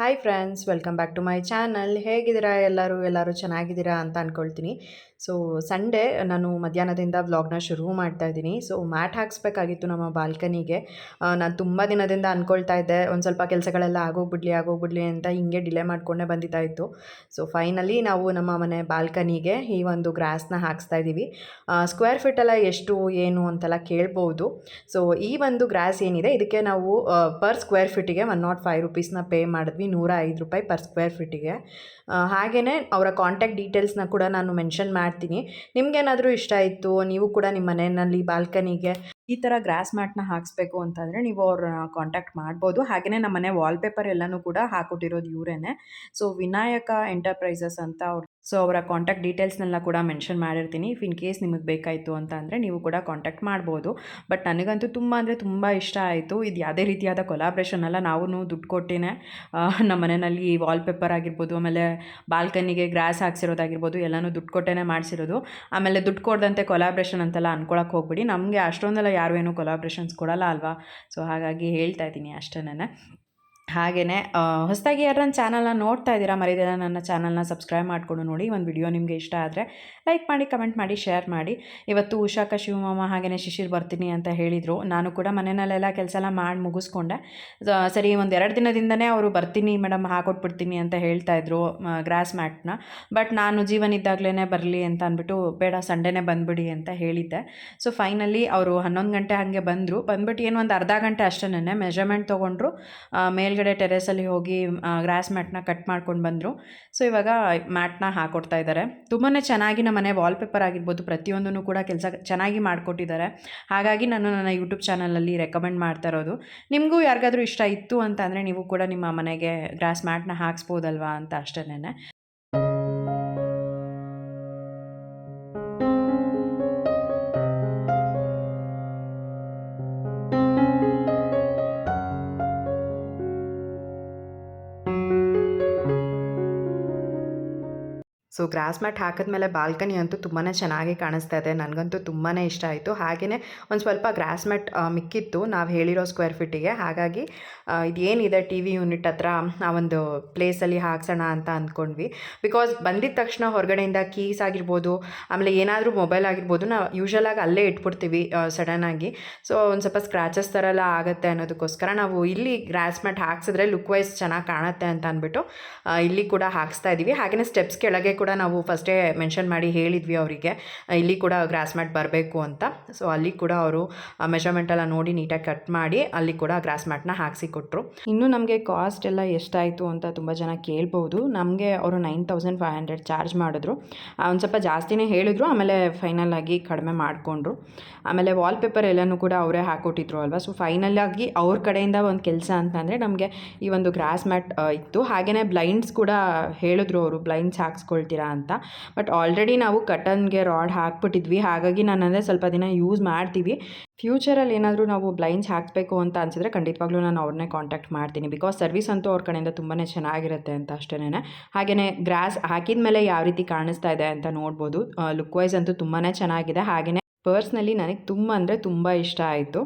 Hi friends welcome back to my channel ಹೇಗಿದ್ದೀರಾ ಎಲ್ಲರೂ? ಎಲ್ಲರೂ ಚೆನ್ನಾಗಿದ್ದೀರಾ ಅಂತ ಅಂದ್ಕೊಳ್ತೀನಿ ಸೊ ಸಂಡೇ ನಾನು ಮಧ್ಯಾಹ್ನದಿಂದ ವ್ಲಾಗ್ನ ಶುರು ಮಾಡ್ತಾ ಇದ್ದೀನಿ. ಸೊ ಮ್ಯಾಟ್ ಹಾಕ್ಸ್ಬೇಕಾಗಿತ್ತು ನಮ್ಮ ಬಾಲ್ಕನಿಗೆ ನಾನು ತುಂಬ ದಿನದಿಂದ ಅಂದ್ಕೊಳ್ತಾ ಇದ್ದೆ. ಒಂದು ಸ್ವಲ್ಪ ಕೆಲಸಗಳೆಲ್ಲ ಆಗೋಗ್ಬಿಡ್ಲಿ ಆಗೋಗ್ಬಿಡ್ಲಿ ಅಂತ ಹಿಂಗೆ ಡಿಲೇ ಮಾಡಿಕೊಂಡೇ ಬಂದಿದ್ದಾ ಇತ್ತು. ಸೊ ಫೈನಲಿ ನಾವು ನಮ್ಮ ಮನೆ ಬಾಲ್ಕನಿಗೆ ಈ ಒಂದು ಗ್ರಾಸ್ನ ಹಾಕ್ಸ್ತಾ ಇದ್ದೀವಿ. ಸ್ಕ್ವೇರ್ ಫೀಟ್ ಎಲ್ಲ ಎಷ್ಟು, ಏನು ಅಂತೆಲ್ಲ ಕೇಳ್ಬೋದು. ಸೊ ಈ ಒಂದು ಗ್ರಾಸ್ ಏನಿದೆ, ಇದಕ್ಕೆ ನಾವು ಪರ್ ಸ್ಕ್ವೇರ್ ಫೀಟಿಗೆ ಒನ್ ನಾಟ್ ಫೈವ್ ರುಪೀಸ್ನ ಪೇ ಮಾಡಿದ್ವಿ. ನೂರ ಐದು ರೂಪಾಯಿ ಪರ್ ಸ್ಕ್ವೇರ್ ಫೀಟಿಗೆ. ಹಾಗೆಯೇ ಅವರ ಕಾಂಟ್ಯಾಕ್ಟ್ ಡೀಟೇಲ್ಸ್ನ ಕೂಡ ನಾನು ಮೆನ್ಷನ್ ಮಾಡ್ತೀನಿ. ನಿಮಗೇನಾದರೂ ಇಷ್ಟ ಇತ್ತು ನೀವು ಕೂಡ ನಿಮ್ಮ ಮನೆಯಲ್ಲಿ ಬಾಲ್ಕನಿಗೆ ಈ ಥರ ಗ್ರಾಸ್ ಮ್ಯಾಟ್ನ ಹಾಕಿಸ್ಬೇಕು ಅಂತಂದರೆ ನೀವು ಅವ್ರ ಕಾಂಟ್ಯಾಕ್ಟ್ ಮಾಡ್ಬೋದು. ಹಾಗೆಯೇ ನಮ್ಮ ಮನೆ ವಾಲ್ಪೇಪರ್ ಎಲ್ಲನೂ ಕೂಡ ಹಾಕ್ಕೊಟ್ಟಿರೋದು ಇವರೇನೆ. ಸೊ ವಿನಾಯಕ ಎಂಟರ್ಪ್ರೈಸಸ್ ಅಂತ ಅವ್ರು ಸೊ ಅವರ ಕಾಂಟ್ಯಾಕ್ಟ್ ಡೀಟೇಲ್ಸ್ನೆಲ್ಲ ಕೂಡ ಮೆನ್ಷನ್ ಮಾಡಿರ್ತೀನಿ. ಇಫ್ ಇನ್ ಕೇಸ್ ನಿಮಗೆ ಬೇಕಾಯಿತು ಅಂತ ಅಂದರೆ ನೀವು ಕೂಡ ಕಾಂಟ್ಯಾಕ್ಟ್ ಮಾಡ್ಬೋದು. ಬಟ್ ನನಗಂತೂ ತುಂಬ ಅಂದರೆ ತುಂಬ ಇಷ್ಟ ಆಯಿತು. ಇದು ಯಾವುದೇ ರೀತಿಯಾದ ಕೊಲಾಬ್ರೇಷನ್ ಅಲ್ಲ. ನಾವು ದುಡ್ಡು ಕೊಟ್ಟಿನೇ ನಮ್ಮ ಮನೆಯಲ್ಲಿ ವಾಲ್ಪೇಪರ್ ಆಗಿರ್ಬೋದು, ಆಮೇಲೆ ಬಾಲ್ಕನಿಗೆ ಗ್ರಾಸ್ ಹಾಕ್ಸಿರೋದಾಗಿರ್ಬೋದು, ಎಲ್ಲನೂ ದುಡ್ಡು ಕೊಟ್ಟೇ ಮಾಡಿಸಿರೋದು. ಆಮೇಲೆ ದುಡ್ಡು ಕೊಡ್ದಂತೆ ಕೊಲಾಬ್ರೇಷನ್ ಅಂತೆಲ್ಲ ಅಂದ್ಕೊಳಕ್ಕೆ ಹೋಗ್ಬಿಡಿ. ನಮಗೆ ಅಷ್ಟೊಂದೆಲ್ಲ ಯಾರು ಏನೂ ಕೊಲಾಬ್ರೇಷನ್ಸ್ ಕೊಡಲ್ಲ ಅಲ್ವಾ? ಸೊ ಹಾಗಾಗಿ ಹೇಳ್ತಾ ಇದ್ದೀನಿ ಅಷ್ಟೇನೆ ಹಾಗೆಯೇ ಹೊಸದಾಗಿ ಯಾರು ನನ್ನ ಚಾನಲ್ನ ನೋಡ್ತಾ ಇದ್ದೀರಾ ಮರಿದಿರ ನನ್ನ ಚಾನಲ್ನ ಸಬ್ಸ್ಕ್ರೈಬ್ ಮಾಡಿಕೊಂಡು ನೋಡಿ ಒಂದು ವಿಡಿಯೋ ನಿಮಗೆ ಇಷ್ಟ ಆದರೆ ಲೈಕ್ ಮಾಡಿ ಕಮೆಂಟ್ ಮಾಡಿ ಶೇರ್ ಮಾಡಿ. ಇವತ್ತು ಉಷಾಕ ಶಿವಮಾಮ ಹಾಗೆಯೇ ಶಿಶಿರ್ ಬರ್ತೀನಿ ಅಂತ ಹೇಳಿದರು. ನಾನು ಕೂಡ ಮನೆಯಲ್ಲೆಲ್ಲ ಕೆಲಸ ಎಲ್ಲ ಮಾಡಿ ಮುಗಿಸ್ಕೊಂಡೆ. ಸರಿ ಒಂದು ಎರಡು ದಿನದಿಂದನೇ ಅವರು ಬರ್ತೀನಿ ಮೇಡಮ್ ಹಾಕೊಟ್ಬಿಡ್ತೀನಿ ಅಂತ ಹೇಳ್ತಾಯಿದ್ರು ಗ್ರಾಸ್ ಮ್ಯಾಟ್ನ ಬಟ್ ನಾನು ಜೀವನ ಇದ್ದಾಗಲೇ ಬರಲಿ ಅಂತ ಅಂದ್ಬಿಟ್ಟು ಬೇಡ ಸಂಡೇನೇ ಬಂದುಬಿಡಿ ಅಂತ ಹೇಳಿದ್ದೆ. ಸೊ ಫೈನಲಿ ಅವರು ಹನ್ನೊಂದು ಗಂಟೆ ಹಾಗೆ ಬಂದರು. ಬಂದ್ಬಿಟ್ಟು ಏನು ಒಂದು ಅರ್ಧ ಗಂಟೆ ಅಷ್ಟೇ ಮೆಜರ್ಮೆಂಟ್ ತೊಗೊಂಡ್ರು. ಆ, ಮೇಲ್ಗಡೆ ಟೆರೆಸಲ್ಲಿ ಹೋಗಿ ಗ್ರಾಸ್ ಮ್ಯಾಟ್ನ ಕಟ್ ಮಾಡ್ಕೊಂಡು ಬಂದರು. ಸೊ, ಇವಾಗ ಮ್ಯಾಟ್ನ ಹಾಕೊಡ್ತಾ ಇದ್ದಾರೆ ತುಂಬಾ ಚೆನ್ನಾಗಿ ನಮ್ಮ ಮನೆ ವಾಲ್ಪೇಪರ್ ಆಗಿರ್ಬೋದು ಪ್ರತಿಯೊಂದೂ ಕೂಡ ಕೆಲಸ ಚೆನ್ನಾಗಿ ಮಾಡಿಕೊಟ್ಟಿದ್ದಾರೆ ಹಾಗಾಗಿ ನಾನು ನನ್ನ ಯೂಟ್ಯೂಬ್ ಚಾನಲಲ್ಲಿ ರೆಕಮೆಂಡ್ ಮಾಡ್ತಾ ಇರೋದು. ನಿಮಗೂ ಯಾರಿಗಾದ್ರೂ ಇಷ್ಟ ಇತ್ತು ಅಂತ ಅಂದರೆ, ನೀವು ಕೂಡ ನಿಮ್ಮ ಮನೆಗೆ ಗ್ರಾಸ್ ಮ್ಯಾಟ್ನ ಹಾಕ್ಸ್ಬೋದಲ್ವಾ ಅಂತ ಅಷ್ಟೇನೆ. ಸೊ ಗ್ರಾಸ್ ಮ್ಯಾಟ್ ಹಾಕಿದ್ಮೇಲೆ ಬಾಲ್ಕನಿ ಅಂತೂ ತುಂಬಾ ಚೆನ್ನಾಗಿ ಕಾಣಿಸ್ತಾ ಇದೆ. ನನಗಂತೂ ತುಂಬಾ ಇಷ್ಟ ಆಯಿತು. ಹಾಗೆಯೇ ಒಂದು ಸ್ವಲ್ಪ ಗ್ರಾಸ್ ಮ್ಯಾಟ್ ಮಿಕ್ಕಿತ್ತು. ನಾವು ಹೇಳಿರೋ ಸ್ಕ್ವೇರ್ ಫೀಟಿಗೆ ಹಾಗಾಗಿ ಇದೇನಿದೆ ಟಿ ವಿ ಯೂನಿಟ್ ಹತ್ರ? ಆ ಒಂದು ಪ್ಲೇಸಲ್ಲಿ ಹಾಕ್ಸೋಣ ಅಂತ ಅಂದ್ಕೊಂಡ್ವಿ. ಬಿಕಾಸ್ ಬಂದಿದ ತಕ್ಷಣ ಹೊರಗಡೆಯಿಂದ ಕೀಸ್ ಆಗಿರ್ಬೋದು, ಆಮೇಲೆ ಏನಾದರೂ ಮೊಬೈಲ್ ಆಗಿರ್ಬೋದು, ನಾವು ಯೂಶಲಾಗಿ ಅಲ್ಲೇ ಇಟ್ಬಿಡ್ತೀವಿ ಸಡನ್ನಾಗಿ ಸೊ ಒಂದು ಸ್ವಲ್ಪ ಸ್ಕ್ರ್ಯಾಚಸ್ ಥರ ಎಲ್ಲ ಆಗುತ್ತೆ ಅನ್ನೋದಕ್ಕೋಸ್ಕರ ನಾವು ಇಲ್ಲಿ ಗ್ರಾಸ್ ಮ್ಯಾಟ್ ಹಾಕ್ಸಿದ್ರೆ ಲುಕ್ ವೈಸ್ ಚೆನ್ನಾಗಿ ಕಾಣುತ್ತೆ ಅಂತ ಅಂದ್ಬಿಟ್ಟು ಇಲ್ಲಿ ಕೂಡ ಹಾಕ್ಸ್ತಾ ಇದ್ದೀವಿ ಹಾಗೆಯೇ ಸ್ಟೆಪ್ಸ್ ಕೆಳಗೆ ಕೂಡ ನಾವು ಫಸ್ಟೇ ಮೆನ್ಷನ್ ಮಾಡಿ ಹೇಳಿದ್ವಿ ಅವರಿಗೆ. ಇಲ್ಲಿ ಕೂಡ ಗ್ರಾಸ್ ಮ್ಯಾಟ್ ಬರಬೇಕು ಅಂತ. ಸೊ ಅಲ್ಲಿ ಕೂಡ ಅವರು ಮೆಷರ್ಮೆಂಟ್ ಎಲ್ಲ ನೋಡಿ ನೀಟಾಗಿ ಕಟ್ ಮಾಡಿ ಅಲ್ಲಿ ಕೂಡ ಗ್ರಾಸ್ ಮ್ಯಾಟ್ನ ಹಾಕಿಸಿ ಕೊಟ್ಟರು ಇನ್ನು ನಮಗೆ ಕಾಸ್ಟ್ ಎಲ್ಲ ಎಷ್ಟಾಯಿತು ಅಂತ ತುಂಬ ಜನ ಕೇಳ್ಬೋದು. ನಮಗೆ ಅವರು nine thousand five hundred charge ಮಾಡಿದ್ರು. ಒಂದು ಸ್ವಲ್ಪ ಜಾಸ್ತಿನೇ ಹೇಳಿದ್ರು, ಆಮೇಲೆ ಫೈನಲ್ ಆಗಿ ಕಡಿಮೆ ಮಾಡಿಕೊಂಡ್ರು. ಆಮೇಲೆ ವಾಲ್ಪೇಪರ್ ಎಲ್ಲನೂ ಕೂಡ ಅವರೇ ಹಾಕ್ಕೊಟ್ಟಿದ್ರು ಅಲ್ವಾ? ಸೊ ಫೈನಲ್ ಆಗಿ ಅವ್ರ ಕಡೆಯಿಂದ ಒಂದು ಕೆಲಸ ಅಂತಂದರೆ ನಮಗೆ ಈ ಒಂದು ಗ್ರಾಸ್ ಮ್ಯಾಟ್ ಇತ್ತು. ಹಾಗೆಯೇ ಬ್ಲೈಂಡ್ಸ್ ಕೂಡ ಹೇಳಿದ್ರು ಅವರು ಬ್ಲೈಂಡ್ಸ್ ಹಾಕ್ಸ್ಕೊಳ್ತೀರಾ ಅಂತ. ಬಟ್ ಆಲ್ರೆಡಿ ನಾವು ಕಟನ್ಗೆ ರಾಡ್ ಹಾಕ್ಬಿಟ್ಟಿದ್ವಿ. ಹಾಗಾಗಿ ನಾನು ಅಂದರೆ ಸ್ವಲ್ಪ ದಿನ ಯೂಸ್ ಮಾಡ್ತೀವಿ. ಫ್ಯೂಚರಲ್ಲಿ ಏನಾದರೂ ನಾವು ಬ್ಲೈಂಡ್ಸ್ ಹಾಕಬೇಕು ಅಂತ ಅನಿಸಿದ್ರೆ ಖಂಡಿತವಾಗ್ಲೂ ನಾನು ಅವ್ರನ್ನೇ ಕಾಂಟ್ಯಾಕ್ಟ್ ಮಾಡ್ತೀನಿ. ಬಿಕಾಸ್ ಸರ್ವಿಸ್ ಅಂತೂ ಅವ್ರ ಕಡೆಯಿಂದ ತುಂಬಾ ಚೆನ್ನಾಗಿರುತ್ತೆ ಅಂತ ಅಷ್ಟೇನೆ ಹಾಗೆಯೇ ಗ್ರಾಸ್ ಹಾಕಿದ ಮೇಲೆ ಯಾವ ರೀತಿ ಕಾಣಿಸ್ತಾ ಇದೆ ಅಂತ ನೋಡ್ಬೋದು. ಲುಕ್ ವೈಸ್ ಅಂತೂ ತುಂಬಾ ಚೆನ್ನಾಗಿದೆ. ಹಾಗೆಯೇ ಪರ್ಸ್ನಲ್ಲಿ ನನಗೆ ತುಂಬ ಅಂದರೆ ತುಂಬ ಇಷ್ಟ ಆಯಿತು.